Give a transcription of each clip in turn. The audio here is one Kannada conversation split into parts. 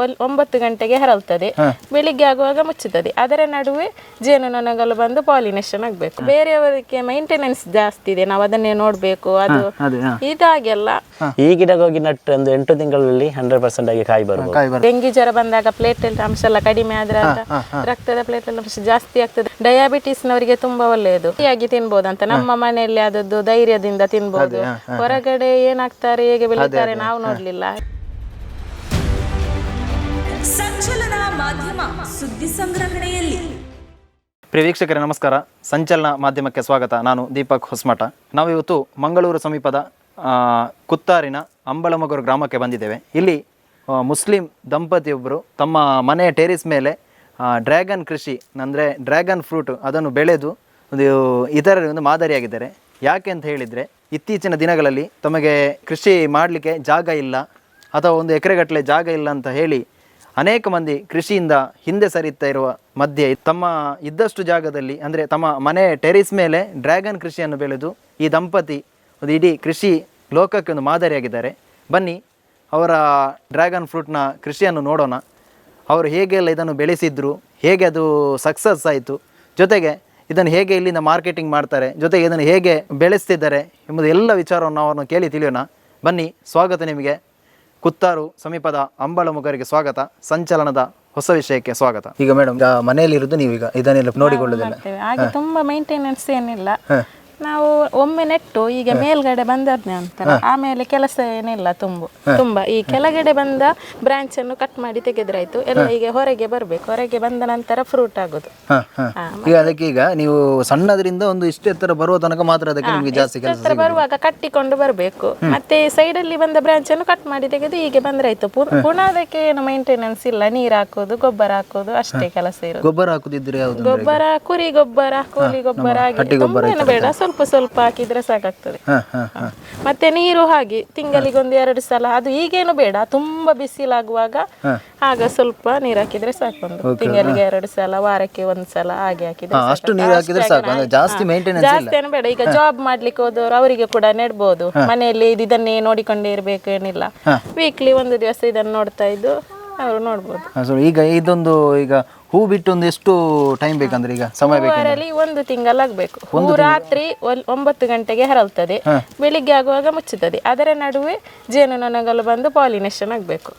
ಒಲ್- ಒಂಬತ್ತು ಗಂಟೆಗೆ ಹರಳ್ತದೆ ಬೆಳಿಗ್ಗೆ ಆಗುವಾಗ ಮುಚ್ಚುತ್ತದೆ. ಅದರ ನಡುವೆ ಜೇನುನೊಣಗಳು ಬಂದು ಪಾಲಿನೇಷನ್ ಆಗಬೇಕು. ಬೇರೆಯವರಿಗೆ ಮೈಂಟೆನೆನ್ಸ್ ಜಾಸ್ತಿ ಇದೆ. ನಾವು ಅದನ್ನೇ ನೋಡಬೇಕು ಅದು ಅದೇ ಹಾ. ಇದಾಗೆಲ್ಲ. ಈ ಗಿಡಗೋಗಿ ಹೋಗಿ ನಟ್ಟು ಒಂದು ಎಂಟು ತಿಂಗಳಲ್ಲಿ ಹಂಡ್ರೆಡ್ ಪರ್ಸೆಂಟ್ ಆಗಿ ಕಾಯಿ ಬರ್ಬೋದು. ಕಾಯಿ ಬರ್ತದೆ ಜ್ವರ ಬಂದಾಗ ಪ್ಲೇಟೆಲ್ ಅಂಶ ಎಲ್ಲ ಕಡಿಮೆ ಆದ್ರೆ ಆಗ ರಕ್ತದ ಪ್ಲೇಟ್ ಅಂಶ ಜಾಸ್ತಿ ಆಗ್ತದೆ. ಡಯಾಬಿಟಿಸ್ ನವರಿಗೆ ತುಂಬಾ ಒಳ್ಳೆಯದು. ಹೀಗಾಗಿ ತಿನ್ಬೋದಂತ ನಮ್ಮ ಮನೆಯಲ್ಲಿ ಅದದ್ದು ಧೈರ್ಯದಿಂದ ತಿನ್ಬೋದು. ಹೊರಗಡೆ ಏನಾಗ್ತಾರೆ ಹೇಗೆ ಬೆಳಿತಾರೆ ನಾವು ನೋಡ್ಲಿಲ್ಲ. ಸಂಚಲನ ಮಾಧ್ಯಮ ಸುದ್ದಿ ಸಂಗ್ರಹಣೆಯಲ್ಲಿ. ಪ್ರಿಯ ನಮಸ್ಕಾರ. ಸಂಚಲನ ಮಾಧ್ಯಮಕ್ಕೆ ಸ್ವಾಗತ. ನಾನು ದೀಪಕ್ ಹೊಸ್ಮಠ. ನಾವು ಇವತ್ತು ಮಂಗಳೂರು ಸಮೀಪದ ಕುತ್ತಾರಿನ ಅಂಬಳಮಗರು ಗ್ರಾಮಕ್ಕೆ ಬಂದಿದ್ದೇವೆ. ಇಲ್ಲಿ ಮುಸ್ಲಿಂ ದಂಪತಿಯೊಬ್ಬರು ತಮ್ಮ ಮನೆಯ ಟೆರಿಸ್ ಮೇಲೆ ಡ್ರ್ಯಾಗನ್ ಕೃಷಿ, ಅಂದರೆ ಡ್ರ್ಯಾಗನ್ ಫ್ರೂಟ್ ಅದನ್ನು ಬೆಳೆದು, ಒಂದು ಇತರರಿಗೆ ಒಂದು ಮಾದರಿಯಾಗಿದ್ದಾರೆ. ಯಾಕೆ ಅಂತ ಹೇಳಿದರೆ, ಇತ್ತೀಚಿನ ದಿನಗಳಲ್ಲಿ ತಮಗೆ ಕೃಷಿ ಮಾಡಲಿಕ್ಕೆ ಜಾಗ ಇಲ್ಲ, ಅಥವಾ ಒಂದು ಎಕರೆಗಟ್ಟಲೆ ಜಾಗ ಇಲ್ಲ ಅಂತ ಹೇಳಿ ಅನೇಕ ಮಂದಿ ಕೃಷಿಯಿಂದ ಹಿಂದೆ ಸರಿತಾ ಇರುವ ಮಧ್ಯೆ ತಮ್ಮ ಇದ್ದಷ್ಟು ಜಾಗದಲ್ಲಿ, ಅಂದರೆ ತಮ್ಮ ಮನೆ ಟೆರಿಸ್ ಮೇಲೆ ಡ್ರ್ಯಾಗನ್ ಕೃಷಿಯನ್ನು ಬೆಳೆದು ಈ ದಂಪತಿ ಒಂದು ಇಡೀ ಕೃಷಿ ಲೋಕಕ್ಕೆ ಒಂದು ಮಾದರಿಯಾಗಿದ್ದಾರೆ. ಬನ್ನಿ, ಅವರ ಡ್ರ್ಯಾಗನ್ ಫ್ರೂಟ್ನ ಕೃಷಿಯನ್ನು ನೋಡೋಣ. ಅವರು ಹೇಗೆಲ್ಲ ಇದನ್ನು ಬೆಳೆಸಿದ್ರು, ಹೇಗೆ ಅದು ಸಕ್ಸಸ್ ಆಯಿತು, ಜೊತೆಗೆ ಇದನ್ನು ಹೇಗೆ ಇಲ್ಲಿಂದ ಮಾರ್ಕೆಟಿಂಗ್ ಮಾಡ್ತಾರೆ, ಜೊತೆಗೆ ಇದನ್ನು ಹೇಗೆ ಬೆಳೆಸ್ತಿದ್ದಾರೆ ಎಂಬುದು ಎಲ್ಲ ವಿಚಾರವನ್ನು ಅವರನ್ನು ಕೇಳಿ ತಿಳಿಯೋಣ. ಬನ್ನಿ, ಸ್ವಾಗತ ನಿಮಗೆ. ಕುತ್ತಾರು ಸಮೀಪದ ಅಂಬಳಮುಗರಿಗೆ ಸ್ವಾಗತ ಸಂಚಲನದ ಹೊಸ ವಿಷಯಕ್ಕೆ ಸ್ವಾಗತ. ಈಗ ಮೇಡಮ್ ಮನೆಯಲ್ಲಿ ಮನೆಯಲ್ಲಿರೋದು ನೀವೀಗ ಇದನ್ನೆಲ್ಲ ನೋಡಿಕೊಳ್ಳೋದಿಲ್ಲ. ಮಾಡ್ತೇವೆ. ಹಾಗೆ ತುಂಬಾ ಮೇಂಟೆನೆನ್ಸ್ ಏನಿಲ್ಲ. ನಾವು ಒಮ್ಮೆ ನೆಟ್ಟು ಈಗ ಮೇಲ್ಗಡೆ ಬಂದದ್ನೆ ಅಂತ. ಆಮೇಲೆ ಕೆಲಸ ಏನಿಲ್ಲ ತುಂಬು. ತುಂಬಾ. ಈ ಕೆಳಗಡೆ ಬಂದ ಬ್ರಾಂಚ್ ಅನ್ನು ಕಟ್ ಮಾಡಿ ತೆಗೆದ್ರಾಯ್ತು. ಎಲ್ಲ ಈಗ ಹೊರಗೆ ಬರ್ಬೇಕು. ಹೊರಗೆ ಬಂದ ನಂತರ ಫ್ರೂಟ್ ಆಗುದು. ಈಗ ಅದಕ್ಕೆ ಈಗ ನೀವು ಸಣ್ಣದ್ರಿಂದ ಒಂದು ಇಷ್ಟು ಎತ್ತರ ಬರುವ ತನಕ ಮಾತ್ರ ಅದಕ್ಕೆ ನಿಮಗೆ ಜಾಸ್ತಿ ಕೆಲಸ ಬರುವಾಗ ಕಟ್ಟಿಕೊಂಡು ಬರಬೇಕು. ಮತ್ತೆ ಸೈಡ್ ಅಲ್ಲಿ ಬಂದ ಬ್ರಾಂಚ್ ಅನ್ನು ಕಟ್ ಮಾಡಿ ತೆಗೆದು ಹೀಗೆ ಬಂದ್ರಾಯ್ತು. ಪುನ್- ಪುನಃ ಅದಕ್ಕೆ ಏನು ಮೈಂಟೆನೆನ್ಸ್ ಇಲ್ಲ. ನೀರ್ ಹಾಕೋದು ಗೊಬ್ಬರ ಹಾಕೋದು ಅಷ್ಟೇ ಕೆಲಸ ಇರೋದು. ಗೊಬ್ಬರ ಹಾಕುದಿದ್ರೆ ಗೊಬ್ಬರ ಕುರಿ ಗೊಬ್ಬರ ಕೋಳಿ ಗೊಬ್ಬರ ಆಗಿ ಬೇಡ. ಸ್ವಲ್ಪ ಸ್ವಲ್ಪ ಹಾಕಿದ್ರೆ ಸಾಕಾಗ್ತದೆ. ಮತ್ತೆ ನೀರು ಹಾಗೆ ತಿಂಗಳಿಗೊಂದು ಎರಡು ಸಲ. ಅದು ಈಗೇನು ಬೇಡ ತುಂಬಾ ಬಿಸಿಲಾಗುವಾಗ ಆಗ ಸ್ವಲ್ಪ ನೀರು ಹಾಕಿದ್ರೆ ಸಾಕು ಒಂದು. ತಿಂಗಳಿಗೆ ಎರಡು ಸಲ ವಾರಕ್ಕೆ ಒಂದ್ ಸಲ ಹಾಗೆ ಹಾಕಿದ್ರೆ ಸಾಕು. ಅಷ್ಟು ನೀರು ಹಾಕಿದ್ರೆ ಸಾಕು ಅಂದ್ರೆ ಜಾಸ್ತಿ ಮೇಂಟೆನೆನ್ಸ್ ಜಾಸ್ತಿ ಏನು ಬೇಡ ಈಗ ಜಾಬ್ ಮಾಡ್ಲಿಕ್ಕೆ ಹೋದವರು ಅವರಿಗೆ ಕೂಡ ನೆಡ್ಬೋದು. ಮನೆಯಲ್ಲಿ ಇದು ಇದನ್ನೇ ನೋಡಿಕೊಂಡೇ ಇರಬೇಕು ಏನಿಲ್ಲ. ವೀಕ್ಲಿ ಒಂದು ದಿವಸ ಇದನ್ನು ನೋಡ್ತಾ ಇದ್ದು ಅವರು ನೋಡ್ಬೋದು. ಈಗ ಇದೊಂದು ಈಗ ಹೂ ಬಿಟ್ಟು ಒಂದು ಎಷ್ಟು ಟೈಮ್ ಬೇಕಂದ್ರೆ ಈಗ? ಸಮಯ ಬೇಕು ಒಂದು ತಿಂಗಳಾಗಬೇಕು ಹೂ ರಾತ್ರಿ ಒಲ್- ಒಂಬತ್ತು ಗಂಟೆಗೆ ಹರಳ್ತದೆ ಬೆಳಿಗ್ಗೆ ಆಗುವಾಗ ಮುಚ್ಚುತ್ತದೆ. ಅದರ ನಡುವೆ ಜೇನುನೊಣಗಳು ಬಂದು ಪಾಲಿನೇಷನ್ ಆಗಬೇಕು.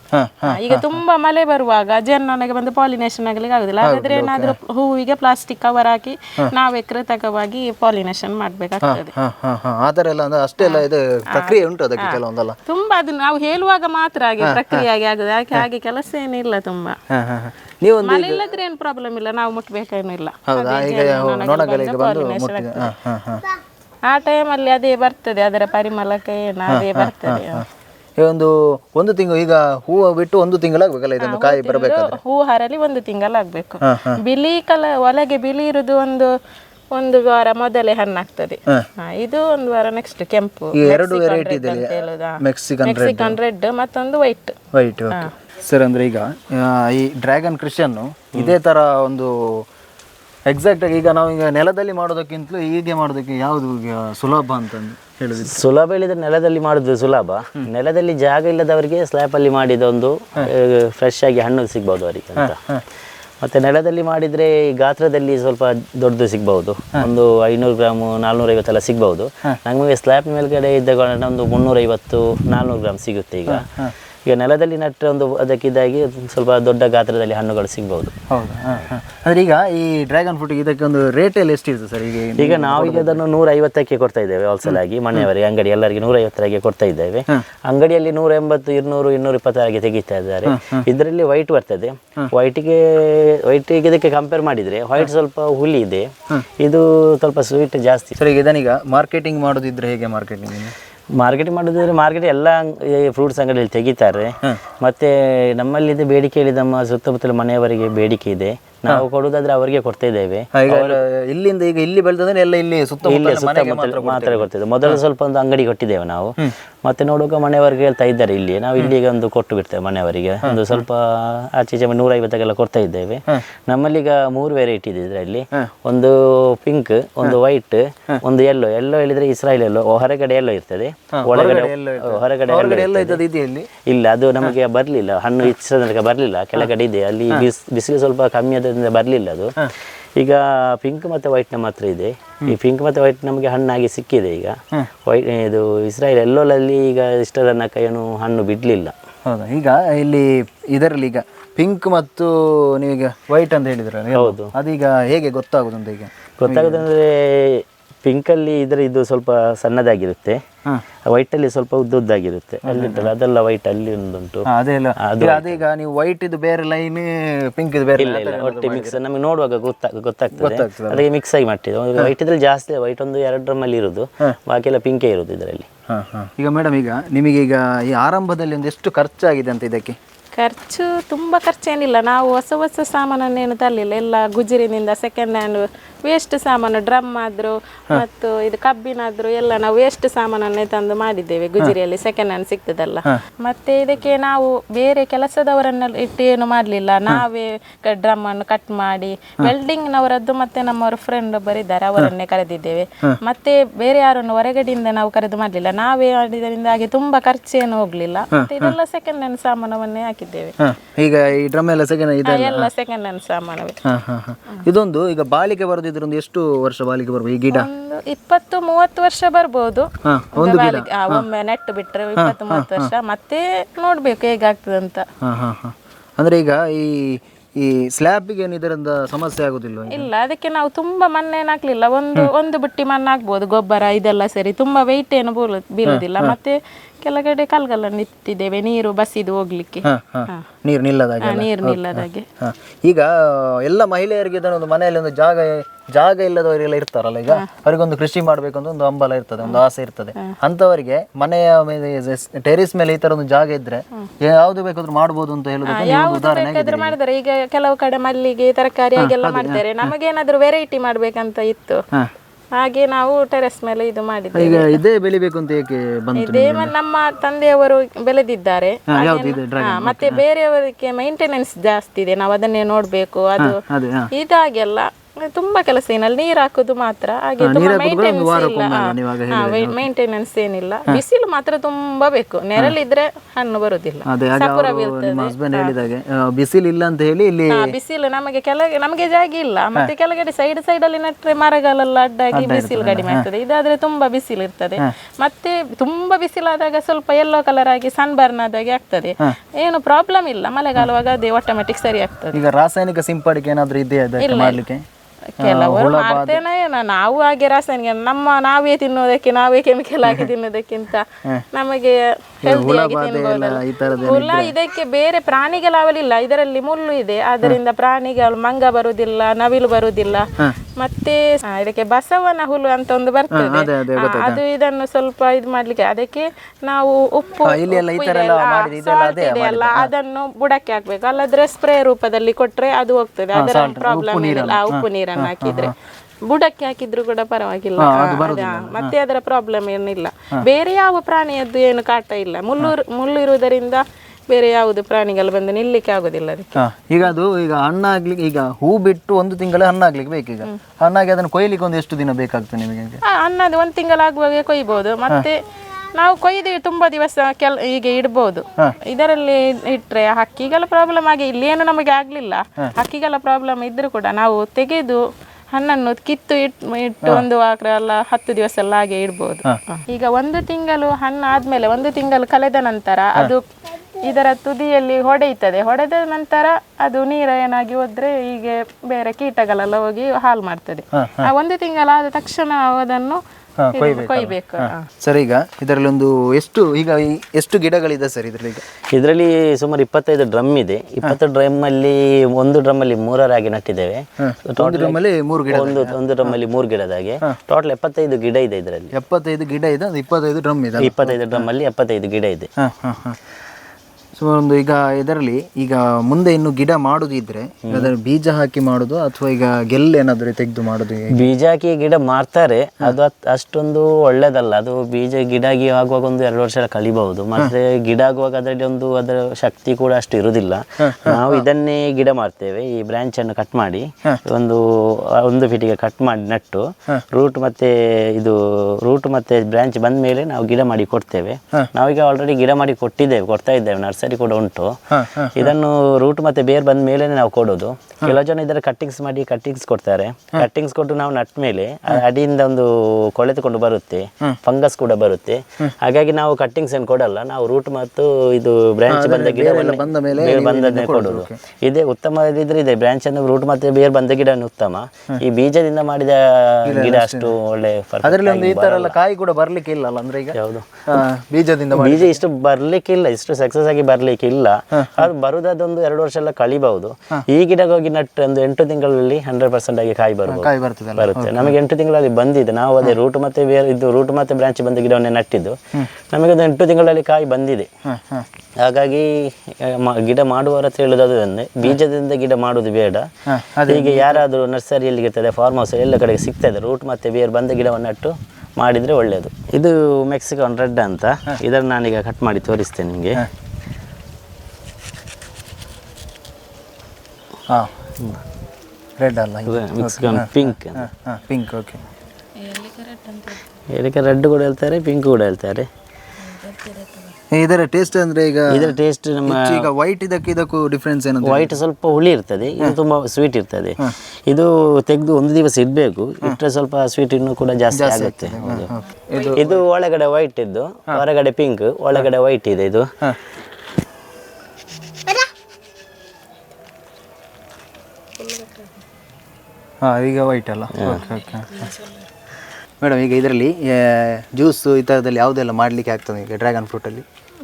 ಈಗ ತುಂಬಾ ಮಳೆ ಬರುವಾಗ ಜೇನುನೊಣಗೆ ಬಂದು ಪಾಲಿನೇಷನ್ ಆಗ್ಲಿಕ್ಕೆ ಆಗುದಿಲ್ಲ. ಹಾಗಾದ್ರೆ ಏನಾದ್ರೂ ಹೂವಿಗೆ ಪ್ಲಾಸ್ಟಿಕ್ ಕವರ್ ಹಾಕಿ ನಾವೇ ಕೃತಕವಾಗಿ ಪಾಲಿನೇಷನ್ ಮಾಡ್ಬೇಕಾಗ್ತದೆ. ಹಾಂ ಹಾಂ ಹಾಂ. ಆ ಥರ ಎಲ್ಲ ಅಂದ್ರೆ ಅಷ್ಟೆಲ್ಲ ಇದು ಪ್ರಕ್ರಿಯೆ ಉಂಟು ಅದಕ್ಕೆ ಕೆಲವೊಂದಲ್ಲ? ತುಂಬಾ ಅದು ನಾವು ಹೇಳುವಾಗ ಮಾತ್ರ ಹಾಗೆ ಪ್ರಕ್ರಿಯೆ ಆಗಿ ಆಗುದು ಹಾಗೆ ಹಾಗೆ ಕೆಲಸ ಏನಿಲ್ಲ ತುಂಬಾ. ಹಾಂ ಹಾಂ ಹಾಂ. ನೀವೊಂದು ಮಳೆ ಇಲ್ಲದ್ರೆ ಏನು ಪ್ರಾಬ್ಲಮ್ ಇಲ್ಲ ನಾವು ಮುಟ್ಬೇಕೇನು ಇಲ್ಲ. ಹೌದಾ? ಈಗ ನೊಣಗಳಿಗೆ ಬಂದು ಮುಟ್ಟಿದೆ ಹಾಂ ಹಾಂ ಹಾಂ. ಆ ಟೈಮಲ್ಲಿ ಅದೇ ಬರ್ತದೆ ಅದರ ಪರಿಮಳಕ್ಕೆ ಏನು ಅದೇ ಬರ್ತದೆ. ಈ ಒಂದು ಒಂದು ತಿಂಗಳು ಈಗ ಹೂವು ಬಿಟ್ಟು ಒಂದು ತಿಂಗಳಾಗಬೇಕಲ್ಲ ಇದೊಂದು ಕಾಯಿ ಬರಬೇಕಾದ್ರೆ? ಹೂ ಹರಲಿ ಒಂದು ತಿಂಗಳಾಗಬೇಕು ಬಿಳಿ ಕಲ ಒಳಗೆ ಬಿಳಿ ಇರುದು ಒಂದು ಒಂದು ವಾರ ಮೊದಲೇ ಹಣ್ಣಾಗ್ತದೆ. ಇದು ಒಂದು ವಾರ ನೆಕ್ಸ್ಟ್ ಕೆಂಪು. ಎರಡು ವೆರೈಟಿ ಇದೆ ಮೆಕ್ಸಿಕನ್ ರೆಡ್ ಮತ್ತೊಂದು ವೈಟ್ ವೈಟ್ ಸರ್ ಅಂದರೆ ಈಗ ಆ, ಈ ಡ್ರ್ಯಾಗನ್ ಕ್ರಿಶನ್ನು ಇದೇ ಥರ ಒಂದು ಎಕ್ಸಾಕ್ಟ್ ಆಗಿ ಈಗ ನಾವು ಈಗ ನೆಲದಲ್ಲಿ ಮಾಡೋದಕ್ಕಿಂತಲೂ ಹೀಗೆ ಮಾಡೋದಕ್ಕೆ ಯಾವುದು ಈಗ ಸುಲಭ ಅಂತಂದು ಹೇಳಿದ್ರೆ? ಸುಲಭ ಹೇಳಿದ್ರೆ ನೆಲದಲ್ಲಿ ಮಾಡುದು ಸುಲಭ. ನೆಲದಲ್ಲಿ ಜಾಗ ಇಲ್ಲದವರಿಗೆ ಸ್ಲ್ಯಾಪಲ್ಲಿ ಮಾಡಿದ ಒಂದು ಫ್ರೆಶ್ ಆಗಿ ಹಣ್ಣು ಸಿಗ್ಬೋದು ಅವರಿಗೆ ಅಂತ. ಮತ್ತೆ ನೆಲದಲ್ಲಿ ಮಾಡಿದ್ರೆ ಈ ಗಾತ್ರದಲ್ಲಿ ಸ್ವಲ್ಪ ದೊಡ್ಡದು ಸಿಗ್ಬೋದು ಒಂದು ಐನೂರು ಗ್ರಾಮ್ ನಾಲ್ನೂರೈವತ್ತೆಲ್ಲ ಸಿಗ್ಬೋದು ಸಿಗ್ಬಹುದು. ನಮಗೆ ಸ್ಲ್ಯಾಪ್ ಮೇಲ್ಗಡೆ ಇದ್ದ ಕಾರಣ ಒಂದು ಮುನ್ನೂರೈವತ್ತು ನಾಲ್ನೂರು ಗ್ರಾಮ್ ಸಿಗುತ್ತೆ ಈಗ. ಈಗ ನೆಲದಲ್ಲಿ ನೆಟ್ಟರೆ ಒಂದು ಅದಕ್ಕಿದ್ದಾಗಿ ಸ್ವಲ್ಪ ದೊಡ್ಡ ಗಾತ್ರದಲ್ಲಿ ಹಣ್ಣುಗಳು ಸಿಗಬಹುದು ಹೌದಾ? ಹಾಂ ಈಗ ಈ ಡ್ರ್ಯಾಗನ್ ಫ್ರೂಟ್ ಇದಕ್ಕೆ ಒಂದು ರೇಟ್ ಎಲ್ಲ ಎಷ್ಟಿದೆ ಸರ್ ಈಗ ಈಗ ನಾವೀಗ ಅದನ್ನು ನೂರ ಐವತ್ತಕ್ಕೆ ಕೊಡ್ತಾ ಇದ್ದೇವೆ ಹೋಲ್ಸೇಲ್ ಆಗಿ ಮನೆಯವರಿಗೆ ಅಂಗಡಿ ಎಲ್ಲರಿಗೆ ನೂರ ಐವತ್ತರಾಗೆ ಕೊಡ್ತಾ ಇದ್ದೇವೆ. ಅಂಗಡಿಯಲ್ಲಿ ನೂರ ಎಂಬತ್ತು ಇನ್ನೂರು ಇನ್ನೂರ ಇಪ್ಪತ್ತರಾಗೆ ತೆಗಿತಾ ಇದ್ದಾರೆ ಇದರಲ್ಲಿ ವೈಟ್ ಬರ್ತದೆ. ವೈಟಿಗೆ ವೈಟಿಗೆ ಇದಕ್ಕೆ ಕಂಪೇರ್ ಮಾಡಿದ್ರೆ ವೈಟ್ ಸ್ವಲ್ಪ ಹುಲಿ ಇದೆ. ಇದು ಸ್ವಲ್ಪ ಸ್ವೀಟ್ ಜಾಸ್ತಿ. ಸರ್ ಈಗ ಇದನ್ನೀಗ ಮಾರ್ಕೆಟಿಂಗ್ ಮಾಡೋದಿದ್ರೆ ಹೇಗೆ ಮಾರ್ಕೆಟಿಂಗ್ ಮಾರ್ಕೆಟಿಂಗ್ ಮಾಡೋದಾದ್ರೆ ಮಾರ್ಕೆಟ್ ಎಲ್ಲ ಫ್ರೂಟ್ಸ್ ಅಂಗಡಿಯಲ್ಲಿ ತೆಗಿತಾರೆ. ಮತ್ತೆ ನಮ್ಮಲ್ಲಿ ಇದೆ ಬೇಡಿಕೆ ಇದೆ ನಮ್ಮ ಸುತ್ತಮುತ್ತಲ ಮನೆಯವರಿಗೆ ಬೇಡಿಕೆ ಇದೆ. ನಾವು ಕೊಡುವುದಾದ್ರೆ ಅವರಿಗೆ ಕೊಡ್ತಾ ಇದ್ದೇವೆ. ಈಗ ಇಲ್ಲಿಂದ ಈಗ ಇಲ್ಲಿ ಬೆಳೆದ್ರೆ ಎಲ್ಲ ಇಲ್ಲಿ ಇಲ್ಲೇ ಸುತ್ತಮುತ್ತ ಮಾತ್ರ ಸುತ್ತಮುತ್ತ ಮಾತ್ರ ಕೊಡ್ತಿದ್ದೆ ಮೊದಲು ಸ್ವಲ್ಪ ಒಂದು ಅಂಗಡಿ ಕೊಟ್ಟಿದ್ದೇವೆ ನಾವು. ಮತ್ತೆ ನೋಡುವಾಗ ಮನೆಯವರಿಗೆ ಹೇಳ್ತಾ ಇದ್ದಾರೆ ಇಲ್ಲಿ. ನಾವು ಇಲ್ಲಿಗೆ ಒಂದು ಕೊಟ್ಟು ಬಿಡ್ತೇವೆ ಮನೆಯವರಿಗೆ. ಒಂದು ಸ್ವಲ್ಪ ಆಚೆ ಈಚೆ ನೂರ ಐವತ್ತಕ್ಕೆಲ್ಲ ಕೊಡ್ತಾ ಇದ್ದೇವೆ. ನಮ್ಮಲ್ಲೀಗ ಮೂರು ವೆರೈಟಿ ಇದೆ ಇದರಲ್ಲಿ. ಒಂದು ಪಿಂಕ್ ಒಂದು ವೈಟ್ ಒಂದು ಯೆಲ್ಲೋ ಎಲ್ಲೋ ಹೇಳಿದ್ರೆ ಇಸ್ರಾಯಲ್ ಎಲ್ಲೋ ಹೊರಗಡೆ ಎಲ್ಲೋ ಇರ್ತದೆ. ಒಳಗಡೆ ಹೊರಗಡೆ ಇಲ್ಲಿ? ಅದು ನಮಗೆ ಬರಲಿಲ್ಲ. ಹಣ್ಣು ಇಚ್ಛ ತನಕ ಬರಲಿಲ್ಲ. ಕೆಳಗಡೆ ಇದೆ. ಅಲ್ಲಿ ಬಿಸ್ ಬಿಸಿಲು ಸ್ವಲ್ಪ ಕಮ್ಮಿ ಆದ್ರಿಂದ ಬರಲಿಲ್ಲ ಅದು. ಈಗ ಪಿಂಕ್ ಮತ್ತೆ ವೈಟ್ ನಮ್ಮ ಹತ್ರ ಇದೆ. ಈ ಪಿಂಕ್ ಮತ್ತೆ ವೈಟ್ ನಮಗೆ ಹಣ್ಣಾಗಿ ಸಿಕ್ಕಿದೆ ಈಗ. ವೈಟ್ ಇದು ಇಸ್ರಾಯಲ್ ಎಲ್ಲೋಲಲ್ಲಿ ಈಗ ಇಷ್ಟರ ತನಕ ಏನು ಹಣ್ಣು ಬಿಡ್ಲಿಲ್ಲ. ಹೌದಾ? ಈಗ ಇಲ್ಲಿ ಇದರಲ್ಲಿ ಈಗ ಪಿಂಕ್ ಮತ್ತು ನೀವೀಗ ವೈಟ್ ಅಂತ ಹೇಳಿದ್ರಲ್ಲ ಹೌದು. ಅದೀಗ ಹೇಗೆ ಗೊತ್ತಾಗುದು ಅಂತ ಈಗ? ಗೊತ್ತಾಗೋದಂದ್ರೆ ಪಿಂಕಲ್ಲಿ ಇದ್ರೆ ಇದು ಸ್ವಲ್ಪ ಸಣ್ಣದಾಗಿರುತ್ತೆ. ವೈಟ್ ಅಲ್ಲಿ ಸ್ವಲ್ಪ ಉದ್ದುದ್ದಾಗಿರುತ್ತೆ. ಅಲ್ಲಿ ಅದೆಲ್ಲ ವೈಟ್ ಅಲ್ಲಿ ಒಂದುಂಟು. ಹಾ, ಅದೇ ಈಗ ಅದೀಗ ನೀವು ವೈಟ್ ಇದು ಬೇರೆ ಲೈನ್ ಪಿಂಕ್ ಇದು ಬೇರೆ ಇಲ್ಲ ಇಲ್ಲ ಒಟ್ಟು ಮಿಕ್ಸ್ ನಮಗೆ ನೋಡುವಾಗ ಗೊತ್ತಾ ಗೊತ್ತಾಗ್ತದೆ. ಅದಕ್ಕೆ ಮಿಕ್ಸ್ ಆಗಿ ಮಾಡ್ತಿದ್ದೆ ವೈಟ್ ಇದ್ರಲ್ಲಿ ಜಾಸ್ತಿ ವೈಟ್ ಒಂದು ಎರಡು ಡ್ರಮ್ ಅಲ್ಲಿ ಇರೋದು. ಬಾಕಿ ಎಲ್ಲ ಪಿಂಕೇ ಇರೋದು ಇದರಲ್ಲಿ. ಈಗ ಮೇಡಮ್ ಈಗ ನಿಮಗೆ ಈಗ ಈ ಆರಂಭದಲ್ಲಿ ಒಂದು ಎಷ್ಟು ಖರ್ಚಾಗಿದೆ ಅಂತ ಇದಕ್ಕೆ. ಖರ್ಚು ತುಂಬ ಖರ್ಚೇನಿಲ್ಲ. ನಾವು ಹೊಸ ಹೊಸ ಸಾಮಾನನ್ನೇನು ತರಲಿಲ್ಲ. ಎಲ್ಲ ಗುಜರಿನಿಂದ ಸೆಕೆಂಡ್ ಹ್ಯಾಂಡ್ ವೇಸ್ಟ್ ಸಾಮಾನು ಡ್ರಮ್ ಆದರೂ ಮತ್ತು ಇದು ಕಬ್ಬಿನಾದರೂ ಎಲ್ಲ ನಾವು ವೇಸ್ಟ್ ಸಾಮಾನನ್ನೇ ತಂದು ಮಾಡಿದ್ದೇವೆ ಗುಜರಿಯಲ್ಲಿ. ಸೆಕೆಂಡ್ ಹ್ಯಾಂಡ್ ಸಿಗ್ತದಲ್ಲ. ಮತ್ತೆ ಇದಕ್ಕೆ ನಾವು ಬೇರೆ ಕೆಲಸದವರನ್ನ ಇಟ್ಟು ಏನು ಮಾಡಲಿಲ್ಲ. ನಾವೇ ಡ್ರಮ್ ಅನ್ನು ಕಟ್ ಮಾಡಿ ವೆಲ್ಡಿಂಗ್ನವರದ್ದು ಮತ್ತೆ ನಮ್ಮವರು ಫ್ರೆಂಡ್ ಒಬ್ಬರಿದ್ದಾರೆ ಅವರನ್ನೇ ಕರೆದಿದ್ದೇವೆ. ಮತ್ತೆ ಬೇರೆ ಯಾರನ್ನು ಹೊರಗಡೆಯಿಂದ ನಾವು ಕರೆದು ಮಾಡಲಿಲ್ಲ. ನಾವೇ ಮಾಡಿದ್ರಿಂದ ಹಾಗೆ ತುಂಬಾ ಖರ್ಚೇನು ಹೋಗ್ಲಿಲ್ಲ. ಮತ್ತೆ ಇದೆಲ್ಲ ಸೆಕೆಂಡ್ ಹ್ಯಾಂಡ್ ಸಾಮಾನವನ್ನೇ ಹಾಕಿದ್ದೇವೆ. ಹಾ, ಈಗ ಈ ಡ್ರಮ್ ಎಲ್ಲ ಸೆಕೆಂಡ್ ಇದೆ ಎಲ್ಲ ಸೆಕೆಂಡ್ ಹ್ಯಾಂಡ್ ಸಾಮಾನವೇ ಹಾ, ಹಾ, ಹಾ. ಇದೊಂದು ಈಗ ಬಾಲಿಗೆ ಬರೋದಿದ್ರೆ ಒಂದು ಎಷ್ಟು ವರ್ಷ ಬಾಲಿಗೆ ಬರ್ಬೋದು ಈ ಗಿಡ? ಒಂದು ಇಪ್ಪತ್ತು ಮೂವತ್ತು ವರ್ಷ ಬರ್ಬೋದು. ಹಾ, ಒಂದು ಆ, ಒಮ್ಮೆ ನೆಟ್ಟು ಬಿಟ್ರೆ ಇಪ್ಪತ್ತು ಮೂವತ್ತು ವರ್ಷ. ಮತ್ತೆ ನೋಡ್ಬೇಕು ಹೇಗಾಗ್ತದೆ ಅಂತ. ಹಾ ಹಾ ಹಾ. ಅಂದ್ರೆ ಈಗ ಈ ಈ ಸ್ಲ್ಯಾಬ್ಗೆ ಏನು ಇದರಿಂದ ಸಮಸ್ಯೆ ಆಗುದಿಲ್ಲ ಇಲ್ಲ ಅದಕ್ಕೆ ನಾವು ತುಂಬಾ ಮಣ್ಣೇನು ಹಾಕ್ಲಿಲ್ಲ. ಒಂದು ಒಂದು ಬುಟ್ಟಿ ಮಣ್ಣು ಹಾಕ್ಬೋದು ಗೊಬ್ಬರ ಇದೆಲ್ಲ ಸರಿ. ತುಂಬಾ ವೆಯ್ಟ್ ಏನು ಬೀಳು ಬೀಳುದಿಲ್ಲ. ಮತ್ತೆ ಕೆಳಗಡೆ ಕಲ್ಗಲ್ಲ ಇಟ್ಟಿದ್ದೇವೆ ನೀರು ಬಸಿದು ಹೋಗ್ಲಿಕ್ಕೆ. ಹಾ, ಹಾ. ನೀರು ನಿಲ್ಲದಾಗೆ ಹಾಗೆ ನೀರು ನಿಲ್ಲದಾಗೆ. ಹಾ. ಈಗ ಎಲ್ಲ ಮಹಿಳೆಯರಿಗೆ ಇದನ್ನೊಂದು ಮನೆಯಲ್ಲಿ ಒಂದು ಜಾಗ ಜಾಗ ಇಲ್ಲದವರೆಲ್ಲ ಇರ್ತಾರಲ್ಲ ಈಗ? ಅವರಿಗೊಂದು ಕೃಷಿ ಮಾಡ್ಬೇಕು ಅಂತ ಒಂದು ಹಂಬಲ ಇರ್ತದೆ ಒಂದು ಆಸೆ ಇರ್ತದೆ. ಅಂತವರಿಗೆ ಮನೆಯ ಮೇಲೆ ಟೆರಿಸ್ ಮೇಲೆ ಈ ತರ ಒಂದು ಜಾಗ ಇದ್ರೆ ಯಾವ್ದು ಬೇಕಾದ್ರೂ ಮಾಡ್ಬೋದು ಅಂತ ಹೇಳುದು ನೀವು ಒಂದು ಉದಾಹರಣೆ ಬೇಕಾದ್ರೂ ಮಾಡಿದ್ದಾರೆ ಈಗ ಕೆಲವು ಕಡೆ ಮಲ್ಲಿಗೆ ತರಕಾರಿ ಹಾಗೆಲ್ಲ ಮಾಡ್ತಾರೆ. ನಮಗೇನಾದ್ರೂ ವೆರೈಟಿ ಮಾಡ್ಬೇಕಂತ ಇತ್ತು. ಹಾ. ಹಾಗೆ ನಾವು ಟೆರೆಸ್ ಮೇಲೆ ಇದು ಮಾಡಿದ್ದೇವೆ. ಈಗ ಇದೇ ಬೆಳಿಬೇಕು ಅಂತ ಏಕೆ ಬಂತು ಇದೇ ಮ- ನಮ್ಮ ತಂದೆಯವರು ಬೆಳೆದಿದ್ದಾರೆ. ಹಾ, ಮತ್ತೆ ಬೇರೆಯವರಿಗೆ ಮೈಂಟೆನೆನ್ಸ್ ಜಾಸ್ತಿ ಇದೆ. ನಾವು ಅದನ್ನೇ ನೋಡ್ಬೇಕು. ಅದು ಅದೇ ಹಾ. ಇದಾಗೆಲ್ಲ ತುಂಬಾ ಕೆಲಸ ಏನಲ್ಲ ನೀರು ಹಾಕುದು ಮಾತ್ರ. ಹಾಗೆ ತುಂಬಾ ಮೇಂಟೆನೆನ್ಸ್ ಇಲ್ಲ. ಮೇಂಟೆನೆನ್ಸ್ ಏನಿಲ್ಲ. ಬಿಸಿಲು ಮಾತ್ರ ತುಂಬಾ ಬೇಕು. ನೆರಳಿದ್ರೆ ಹಣ್ಣು ಬರುದಿಲ್ಲ. ಹಸ್ಬೆಂಡ್ ಹೇಳಿದಾಗೆ ಬಿಸಿಲು ಇಲ್ಲ ಅಂತ ಹೇಳಿ ಇಲ್ಲಿ ಬಿಸಿಲು ನಮಗೆ ಕೆಳಗೆ ನಮಗೆ ಜಾಗ ಇಲ್ಲ. ಮತ್ತೆ ಕೆಳಗಡೆ ಸೈಡ್ ಸೈಡ್ ಅಲ್ಲಿ ನೆಟ್ರೆ ಮರಗಳೆಲ್ಲ ಅಡ್ಡಾಗಿ ಬಿಸಿಲು ಕಡಿಮೆ ಆಗ್ತದೆ. ಇದಾದ್ರೆ ತುಂಬಾ ಬಿಸಿಲು ಇರ್ತದೆ. ಮತ್ತೆ ತುಂಬಾ ಬಿಸಿಲಾದಾಗ ಸ್ವಲ್ಪ ಯೆಲ್ಲೋ ಕಲರ್ ಆಗಿ ಸನ್ ಬರ್ನ್ ಆದಾಗೆ ಆಗ್ತದೆ. ಏನು ಪ್ರಾಬ್ಲಮ್ ಇಲ್ಲ. ಮಳೆಗಾಲವಾಗ ಅದೇ ಆಟೋಮೆಟಿಕ್ ಸರಿ ಆಗ್ತದೆ. ಈಗ ರಾಸಾಯನಿಕ ಸಿಂಪಡಿಕೆ ಏನಾದ್ರೂ ಇದೆಯಾ ಮಾಡ್ಲಿಕ್ಕೆ? ಕೆಲವರು ಮಾಡ್ತೇನೆ ಏನೋ ನಾವು ಹಾಗೆ ರಾಸಾಯನಿಕ ನಮ್ಮ ನಾವೇ ತಿನ್ನೋದಕ್ಕೆ ನಾವೇ ಕೆಮಿಕಲ್ ಹಾಕಿ ತಿನ್ನೋದಕ್ಕಿಂತ ನಮಗೆ ಹೆಲ್ದಿಯಾಗಿ ಹುಳ ಇದಕ್ಕೆ ಬೇರೆ ಪ್ರಾಣಿಗಳಾವಲಿಲ್ಲ ಇದರಲ್ಲಿ ಮುಳ್ಳು ಇದೆ. ಅದರಿಂದ ಪ್ರಾಣಿಗಳು ಮಂಗ ಬರುವುದಿಲ್ಲ ನವಿಲು ಬರುವುದಿಲ್ಲ. ಮತ್ತೆ ಆ, ಇದಕ್ಕೆ ಬಸವನ ಹುಲು ಅಂತ ಒಂದು ಬರ್ತದೆ. ಅದೇ, ಅದೇ, ಆ, ಅದು ಇದನ್ನು ಸ್ವಲ್ಪ ಇದು ಮಾಡ್ಲಿಕ್ಕೆ ಅದಕ್ಕೆ ನಾವು ಉಪ್ಪು ಇಲ್ಲಿ ಎಲ್ಲ ಈ ಉಪ್ಪು ತರ ಎಲ್ಲ ಅಲ್ಲ, ಮಾಡಿದ್ದು ಇದೆಲ್ಲ salt ಅದೇ ಇದೆಯಲ್ಲ ಅದನ್ನು ಬುಡಕ್ಕೆ ಹಾಕ್ಬೇಕು. ಅಲ್ಲದ್ರೆ ಸ್ಪ್ರೇ ರೂಪದಲ್ಲಿ ಕೊಟ್ರೆ ಅದು ಹೋಗ್ತದೆ. ಅದರ ಪ್ರಾಬ್ಲಮ್ ಏನಿಲ್ಲ ಆ, ಉಪ್ಪು ನೀರನ್ನು ಹಾಕಿದ್ರೆ. ಬುಡಕ್ಕೆ ಹಾಕಿದ್ರು ಕೂಡ ಪರವಾಗಿಲ್ಲ. ಅದೇ, ಆ, ಮತ್ತೆ ಅದರ ಪ್ರಾಬ್ಲಮ್ ಏನಿಲ್ಲ. ಬೇರೆ ಯಾವ ಪ್ರಾಣಿಯದ್ದು ಏನು ಕಾಟ ಇಲ್ಲ. ಮುಳ್ಳು ಮುಳ್ಳು ಇರುವುದರಿಂದ ಬೇರೆ ಯಾವುದು ಪ್ರಾಣಿಗಳು ಬಂದು ನಿಲ್ಲಿಕ್ಕೆ ಆಗುದಿಲ್ಲ ಅದಕ್ಕೆ. ಹಾ, ಈಗ ಅದು ಈಗ ಹಣ್ಣಾಗ್ಲಿಕ್ಕೆ ಈಗ ಹೂ ಬಿಟ್ಟು ಒಂದು ತಿಂಗಳ ಹಣ್ಣಾಗ್ಲಿಕ್ಕೆ ಬೇಕು ಈಗ ಹಣ್ಣಾಗಿ ಅದನ್ನು ಕೊಯ್ಲಿಕ್ಕೆ ಒಂದು ಎಷ್ಟು ದಿನ ಬೇಕಾಗ್ತದೆ ನಿಮಗೆ? ಆ, ಅನ್ನದು ಒಂದು ತಿಂಗಳಾಗುವಾಗ ಕೊಯ್ಬೋದು. ಮತ್ತೆ ನಾವು ಕೊಯ್ದು ತುಂಬಾ ದಿವಸ ಕೆಲ ಹೀಗೆ ಇಡ್ಬೋದು. ಇದರಲ್ಲಿ ಇಟ್ರೆ ಹಕ್ಕಿಗಳ ಪ್ರಾಬ್ಲಮ್ ಆಗಿ ಇಲ್ಲಿ ಏನು ನಮಗೆ ಆಗ್ಲಿಲ್ಲ. ಹಕ್ಕಿಗಳ ಪ್ರಾಬ್ಲಮ್ ಇದ್ರೂ ಕೂಡ ನಾವು ತೆಗೆದು ಹಣ್ಣನ್ನು ಕಿತ್ತು ಇಟ್ ಇಟ್ಟು ಒಂದು ವಾರ ಎಲ್ಲ ಹತ್ತು ದಿವಸ ಎಲ್ಲ ಹಾಗೆ ಇಡ್ಬೋದು. ಈಗ ಒಂದು ತಿಂಗಳು ಹಣ್ಣು ಆದ್ಮೇಲೆ ಒಂದು ತಿಂಗಳು ಕಳೆದ ನಂತರ ಅದು ಇದರ ತುದಿಯಲ್ಲಿ ಹೊಡೆಯುತ್ತದೆ. ಹೊಡೆದ ನಂತರ ಅದು ನೀರ ಏನಾಗಿ ಹೋದ್ರೆ ಹೀಗೆ ಬೇರೆ ಕೀಟಗಳೆಲ್ಲ ಹೋಗಿ ಹಾಳು ಮಾಡ್ತದೆ. ಆ ಒಂದು ತಿಂಗಳಾದ ತಕ್ಷಣ ಅದನ್ನು ಇದು ಕೊಯ್ಬೇಕು. ಸರ್ ಈಗ ಇದರಲ್ಲಿ ಒಂದು ಎಷ್ಟು ಈಗ ಈ ಎಷ್ಟು ಗಿಡಗಳಿದೆ ಸರ್ ಇದರಲ್ಲಿ ಈಗ? ಇದರಲ್ಲಿ ಸುಮಾರು ಇಪ್ಪತ್ತೈದು ಡ್ರಮ್ ಇದೆ. ಇಪ್ಪತ್ತು ಡ್ರಮ್ ಅಲ್ಲಿ ಒಂದು ಡ್ರಮ್ ಅಲ್ಲಿ ಮೂರರಾಗಿ ನಟ್ಟಿದ್ದೇವೆ. ಒಂದು ಡ್ರಮ್ಮಲ್ಲಿ ಮೂರು ಗಿಡ ಒಂದು ಒಂದು ಡ್ರಮ್ ಅಲ್ಲಿ ಮೂರು ಗಿಡದಾಗೆ ಟೋಟಲ್ ಎಪ್ಪತ್ತೈದು ಗಿಡ ಇದೆ ಇದರಲ್ಲಿ. ಎಪ್ಪತ್ತೈದು ಗಿಡ ಇದೆ ಒಂದು ಇಪ್ಪತ್ತೈದು ಡ್ರಮ್ ಇದೆ ಇಪ್ಪತ್ತೈದು ಡ್ರಮ್ ಅಲ್ಲಿ ಎಪ್ಪತ್ತೈದು ಗಿಡ ಇದೆ. ಹಾಂ ಹಾಂ ಹಾಂ. ಒಂದು ಈಗ ಇದರಲ್ಲಿ ಈಗ ಮುಂದೆ ಇನ್ನು ಗಿಡ ಮಾಡುದಿದ್ರೆ ಅದರ ಬೀಜ ಹಾಕಿ ಮಾಡುದು ಅಥವಾ ಈಗ ಗೆಲ್ಲು ಏನಾದ್ರೂ ತೆಗೆದು ಮಾಡುದು? ಬೀಜ ಹಾಕಿ ಗಿಡ ಮಾಡ್ತಾರೆ ಅದು ಅಷ್ಟೊಂದು ಒಳ್ಳೇದಲ್ಲ. ಅದು ಬೀಜ ಗಿಡ ಆಗುವಾಗ ಒಂದು ಎರಡು ವರ್ಷ ಕಲಿಬಹುದು. ಮತ್ತೆ ಗಿಡ ಆಗುವಾಗ ಅದರಲ್ಲಿ ಒಂದು ಅದರ ಶಕ್ತಿ ಕೂಡ ಅಷ್ಟು ಇರುದಿಲ್ಲ. ನಾವು ಇದನ್ನೇ ಗಿಡ ಮಾಡ್ತೇವೆ. ಈ ಬ್ರಾಂಚ್ ಅನ್ನು ಕಟ್ ಮಾಡಿ ಒಂದು ಒಂದು ಫೀಟಿಗೆ ಕಟ್ ಮಾಡಿ ನೆಟ್ಟು ರೂಟ್ ಮತ್ತೆ ಇದು ರೂಟ್ ಮತ್ತೆ ಬ್ರಾಂಚ್ ಬಂದ ಮೇಲೆ ನಾವು ಗಿಡ ಮಾಡಿ ಕೊಡ್ತೇವೆ. ನಾವೀಗ ಆಲ್ರೆಡಿ ಗಿಡ ಮಾಡಿ ಕೊಟ್ಟಿದ್ದೇವೆ ಕೊಡ್ತಾ ಇದ್ದೇವೆ ನರ್ಸರಿ ಕೂಡ ಉಂಟು. ಇದನ್ನು ರೂಟ್ ಮತ್ತೆ ಬೇರ್ ಬಂದ ಮೇಲೆ ನಾವು ಕೊಡೋದು. ಕೆಲವು ಜನ ಇದರ ಕಟ್ಟಿಂಗ್ಸ್ ಮಾಡಿ ಕಟ್ಟಿಂಗ್ಸ್ ಕೊಡ್ತಾರೆ. ಕಟ್ಟಿಂಗ್ಸ್ ಕೊಟ್ಟು ನಾವು ನಟ್ ಮೇಲೆ ಅಡಿಯಿಂದ ಒಂದು ಕೊಳೆತುಕೊಂಡು ಬರುತ್ತೆ. ಫಂಗಸ್ ಕೂಡ ಬರುತ್ತೆ. ಹಾಗಾಗಿ ನಾವು ಕಟ್ಟಿಂಗ್ಸ್ ಏನು ಕೊಡಲ್ಲ. ನಾವು ರೂಟ್ ಮತ್ತು ಇದು ಬ್ರಾಂಚ್ ಬಂದ ಗಿಡವನ್ನು ಬಂದ ಮೇಲೆ ಬೇರ್ ಬಂದದ್ದೇ ಕೊಡೋದು. ಇದೇ ಉತ್ತಮ ಇದ್ರೆ ಇದೆ. ಬ್ರಾಂಚ್ ಅನ್ನು ರೂಟ್ ಮತ್ತೆ ಬೇರ್ ಬಂದ ಗಿಡ ಉತ್ತಮ. ಈ ಬೀಜದಿಂದ ಮಾಡಿದ ಗಿಡ ಅಷ್ಟು. ಒಳ್ಳೆ ಈ ತರ ಎಲ್ಲ ಕಾಯಿ ಕೂಡ ಬರ್ಲಿಕ್ಕೆ ಇಲ್ಲ ಅಂದ್ರೆ ಈಗ? ಯಾವುದು? ಬೀಜದಿಂದ ಬೀಜ ಇಷ್ಟು ಬರ್ಲಿಕ್ಕಿಲ್ಲ ಇಷ್ಟು ಸಕ್ಸಸ್ ಆಗಿ ಬರ್ಲಿಕ್ಕೆ ಇಲ್ಲ ಅದು ಬರುದಾದೊಂದು ಎರಡು ವರ್ಷ ಎಲ್ಲ ಕಳಿಬಹುದು. ಈ ಗಿಡಗೋಗಿ ಹೋಗಿ ನಟ್ಟು ಒಂದು ಎಂಟು ತಿಂಗಳಲ್ಲಿ ಹಂಡ್ರೆಡ್ ಪರ್ಸೆಂಟ್ ಆಗಿ ಕಾಯಿ ಬರುತ್ತೆ. ಬರುತ್ತೆ ನಮಗೆ ಎಂಟು ತಿಂಗಳಲ್ಲಿ ಬಂದಿದೆ. ನಾವು ಅದೇ ರೂಟ್ ಮತ್ತೆ ಬೇರೆ ಇದು ರೂಟ್ ಮತ್ತೆ ಬ್ರಾಂಚ್ ಬಂದ ಗಿಡವನ್ನೇ ನಟ್ಟಿದ್ದು. ನಮಗೆ ಒಂದು ಎಂಟು ತಿಂಗಳಲ್ಲಿ ಕಾಯಿ ಬಂದಿದೆ. ಹಾಗಾಗಿ ಗಿಡ ಮಾಡುವವರ ಹತ್ರ ಹೇಳುದು ಬೀಜದಿಂದ ಗಿಡ ಮಾಡುವುದು ಬೇಡ. ಹೀಗೆ ಯಾರಾದರೂ ನರ್ಸರಿಯಲ್ಲಿ ಇರ್ತದೆ ಫಾರ್ಮ್ ಹೌಸ್ ಎಲ್ಲ ಕಡೆಗೆ ಸಿಗ್ತದೆ ರೂಟ್ ಮತ್ತೆ ಬೇರೆ ಬಂದ ಗಿಡವನ್ನು ನಟ್ಟು ಮಾಡಿದ್ರೆ ಒಳ್ಳೆಯದು ಇದು ಮೆಕ್ಸಿಕನ್ ರೆಡ್ ಅಂತ. ಇದನ್ನು ನಾನೀಗ ಕಟ್ ಮಾಡಿ ತೋರಿಸ್ತೇನೆ ನಿಮಗೆ. ಹಾ. ರೆಡ್ ಅಲ್ಲ ಮೆಕ್ಸಿಕನ್ ಪಿಂಕ್ ಪಿಂಕ್ ಓಕೆ ಇದಕ್ಕೆ ರೆಡ್ ಕೂಡ ಹೇಳ್ತಾರೆ ಪಿಂಕ್ ಕೂಡ ಹೇಳ್ತಾರೆ. ಇದರ ಟೇಸ್ಟ್ ಅಂದ್ರೆ ಈಗ ಇದರ ಟೇಸ್ಟ್ ನಮ್ಮ ಈಗ ವೈಟ್ ಇದಕ್ಕೆ ಇದಕ್ಕೂ ಡಿಫ್ರೆನ್ಸ್ ಏನು ವೈಟ್ ಸ್ವಲ್ಪ ಹುಳಿ ಇರ್ತದೆ ಇದು ತುಂಬಾ ಸ್ವೀಟ್ ಇರ್ತದೆ. ಇದು ತೆಗೆದು ಒಂದು ದಿವಸ ಇಡಬೇಕು ಇಟ್ಟರೆ ಸ್ವಲ್ಪ ಸ್ವೀಟ್ ಇನ್ನೂ ಕೂಡ ಜಾಸ್ತಿ ಆಗುತ್ತೆ. ಇದು ಒಳಗಡೆ ವೈಟ್ ಇದ್ದು ಹೊರಗಡೆ ಪಿಂಕ್ ಒಳಗಡೆ ವೈಟ್ ಇದೆ ಇದು. ಹಾ ಈಗ ವೈಟ್ ಅಲ್ಲ. ಓಕೆ ಓಕೆ ಮೇಡಮ್ ಈಗ ಇದರಲ್ಲಿ ಜ್ಯೂಸು ಈ ಥರದಲ್ಲಿ ಯಾವುದೆಲ್ಲ ಮಾಡಲಿಕ್ಕೆ ಆಗ್ತದೆ ಈಗ ಡ್ರ್ಯಾಗನ್ ಫ್ರೂಟಲ್ಲಿ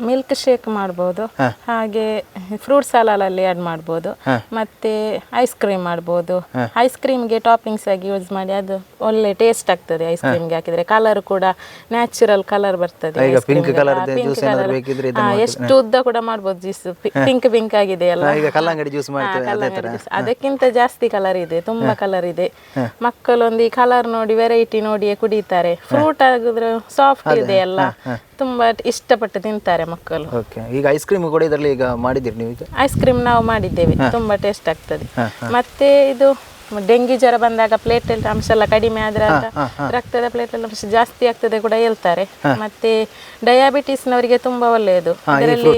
ಮಿಲ್ಕ್ ಶೇಕ್ ಮಾಡ್ಬೋದು. ಹಾಗೆ ಫ್ರೂಟ್ ಸಲಾಲಲ್ಲಿ ಆಡ್ ಮಾಡ್ಬೋದು. ಮತ್ತೆ ಐಸ್ ಕ್ರೀಮ್ ಮಾಡ್ಬೋದು. ಐಸ್ ಕ್ರೀಮ್ಗೆ ಟಾಪಿಂಗ್ಸ್ ಆಗಿ ಯೂಸ್ ಮಾಡಿ ಅದು ಒಳ್ಳೆ ಟೇಸ್ಟ್ ಆಗ್ತದೆ ಐಸ್ ಕ್ರೀಮ್ಗೆ ಹಾಕಿದ್ರೆ. ಕಲರ್ ಕೂಡ ನ್ಯಾಚುರಲ್ ಕಲರ್ ಬರ್ತದೆ ಈಗ ice cream pink ಗೆ. colour ಹಾ, ದೆ pink juice ಏನಾದ್ರು colour. ಬೇಕಿದ್ರೆ ಹಾ, ಎಷ್ಟು ಉದ್ದ ಕೂಡ ಮಾಡ್ಬೋದು ಜ್ಯೂಸ್ ಪಿಂಕ್ ಪಿಂಕ್ ಆಗಿದೆ ಅಲ್ಲ. ಈಗ ಕಲ್ಲಂಗಡಿ ಜ್ಯೂಸ್ ಹಾ, ಮಾಡ್ತೇವೆ ಅದೇ ಕಲ್ಲಂಗಡಿ ಥರ juice. ಅದಕ್ಕಿಂತ ಜಾಸ್ತಿ ಕಲರ್ ಇದೆ ತುಂಬಾ ಕಲರ್ ಇದೆ. ಮಕ್ಕಳೊಂದು ಈ ಕಲರ್ ನೋಡಿ ವೆರೈಟಿ ನೋಡಿಯೇ ಕುಡಿತಾರೆ. ಫ್ರೂಟ್ ಆಗಿದ್ರೆ ಸಾಫ್ಟ್ ಇದೆ ಅಲ್ಲ. ತುಂಬಾ ಇಷ್ಟಪಟ್ಟು ತಿಂತಾರೆ ಮಕ್ಕಳು. ಓಕೆ ಈಗ ಐಸ್ ಕ್ರೀಮ್ ಕೂಡ ಇದರಲ್ಲಿ ಈಗ ಮಾಡಿದ್ದೀರಿ ನೀವು ಈಗ? ಐಸ್ ಕ್ರೀಮ್ ನಾವು ಮಾಡಿದ್ದೇವೆ. ತುಂಬಾ ಟೇಸ್ಟ್ ಆಗ್ತದೆ. ಮತ್ತೆ ಇದು ಡೆಂಗಿ ಜ್ವರ ಬಂದಾಗ ಪ್ಲೇಟ್ಲೆಟ್ ಅಂಶ ಎಲ್ಲ ಕಡಿಮೆ ಆದ್ರೆ ರಕ್ತದ ಪ್ಲೇಟ್ಲೆಟ್ ಅಂಶ ಜಾಸ್ತಿ ಆಗ್ತದೆ ಕೂಡ ಹೇಳ್ತಾರೆ. ಮತ್ತೆ ಡಯಾಬಿಟಿಸ್ ನವರಿಗೆ ತುಂಬಾ ಒಳ್ಳೆಯದು. ಅದರಲ್ಲಿ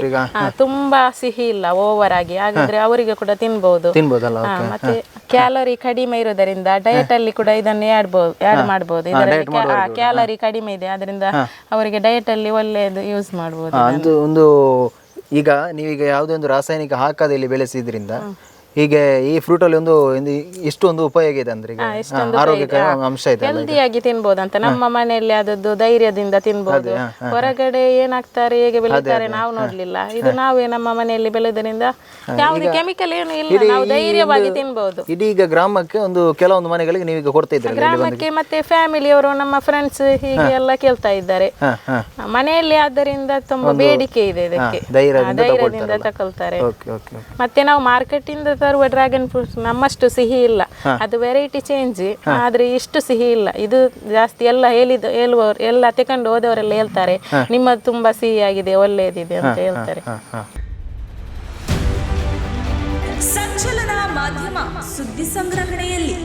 ತುಂಬಾ ಸಿಹಿ ಇಲ್ಲ ಓವರ್ ಆಗಿ. ಹಾಗಾದ್ರೆ ಅವರಿಗೆ ಕೂಡ ತಿನ್ಬಹುದು ಮತ್ತೆ ಕ್ಯಾಲೋರಿ ಕಡಿಮೆ ಇರೋದರಿಂದ ಡಯಟ್ ಅಲ್ಲಿ ಕೂಡ ಇದನ್ನು ಆಡ್ಬೋದು ಆಡ್ ಮಾಡಬಹುದು ಇದರಲ್ಲಿ ಕ್ಯಾಲೋರಿ ಕಡಿಮೆ ಇದೆ ಅದರಿಂದ ಅವರಿಗೆ ಡಯಟ್ ಅಲ್ಲಿ ಒಳ್ಳೆಯದು ಯೂಸ್ ಮಾಡಬಹುದು ಒಂದು ಈಗ ನೀವೀಗ ಯಾವುದೇ ಒಂದು ರಾಸಾಯನಿಕ ಹಾಕದಲ್ಲಿ ಬೆಳೆಸಿದ್ರಿಂದ ಹೀಗೆ ಈ ಫ್ರೂಟ್ ಅಲ್ಲಿ ಒಂದು ಇಷ್ಟೊಂದು ಇಷ್ಟು ಒಂದು ಉಪಯೋಗ ಇದೆ ಅಂದ್ರೆ ಆರೋಗ್ಯಕರ ಅಂಶ ಇದೆ ಹೆಲ್ದಿಯಾಗಿ ಹೆಲ್ದಿಯಾಗಿ ಅಂತ ನಮ್ಮ ಮನೆಯಲ್ಲಿ ಅದದ್ದು ಧೈರ್ಯದಿಂದ ತಿನ್ಬೋದು. ಹೊರಗಡೆ ಏನಾಗ್ತಾರೆ ಹೇಗೆ ಬೆಳೀತಾರೆ ನಾವು ನೋಡ್ಲಿಲ್ಲ. ಇದು ನಾವೇ ನಮ್ಮ ಮನೆಯಲ್ಲಿ ಬೆಳೆದರಿಂದ ಯಾವುದೇ ಕೆಮಿಕಲ್ ಏನು ಇಲ್ಲ. ನಾವು ಧೈರ್ಯವಾಗಿ ತಿನ್ಬಹುದು ಇದೀಗ ಗ್ರಾಮಕ್ಕೆ ಒಂದು ಕೆಲವೊಂದು ಮನೆಗಳಿಗೆ ನೀವೀಗ ಕೊಡ್ತಾ ಇದ್ದೀರಾ ಗ್ರಾಮಕ್ಕೆ ಮತ್ತೆ ಫ್ಯಾಮಿಲಿಯವರು ನಮ್ಮ ಫ್ರೆಂಡ್ಸ್ ಹೀಗೆ ಎಲ್ಲ ಕೇಳ್ತಾ ಇದ್ದಾರೆ. ಮನೆಯಲ್ಲಿ ಆದ್ದರಿಂದ ತುಂಬಾ ಬೇಡಿಕೆ ಇದೆ ಇದಕ್ಕೆ. ಧೈರ್ಯದಿಂದ ತಕೊಳ್ತಾರೆ ತಗೊಳ್ತಾರೆ ಮತ್ತೆ ನಾವು ಮಾರ್ಕೆಟ್ ಇಂದ ತರುವ ಡ್ರ್ಯಾಗನ್ ಫ್ರೂಟ್ಸ್ ನಮ್ಮಷ್ಟು ಸಿಹಿ ಇಲ್ಲ. ಅದು ವೆರೈಟಿ ಚೇಂಜ್ ಆದ್ರೆ ಇಷ್ಟು ಸಿಹಿ ಇಲ್ಲ. ಇದು ಜಾಸ್ತಿ ಎಲ್ಲ ಹೇಳಿದ ಹೇಳುವವರು ಎಲ್ಲ ತಕೊಂಡು ಹೋದವರೆಲ್ಲ ಹೇಳ್ತಾರೆ. ನಿಮ್ಮದು ತುಂಬಾ ಸಿಹಿ ಆಗಿದೆ ಒಳ್ಳೆಯದಿದೆ ಅಂತ ಹೇಳ್ತಾರೆ. ಸಂಚಲನ ಮಾಧ್ಯಮ ಸುದ್ದಿ ಸಂಗ್ರಹಣೆಯಲ್ಲಿ.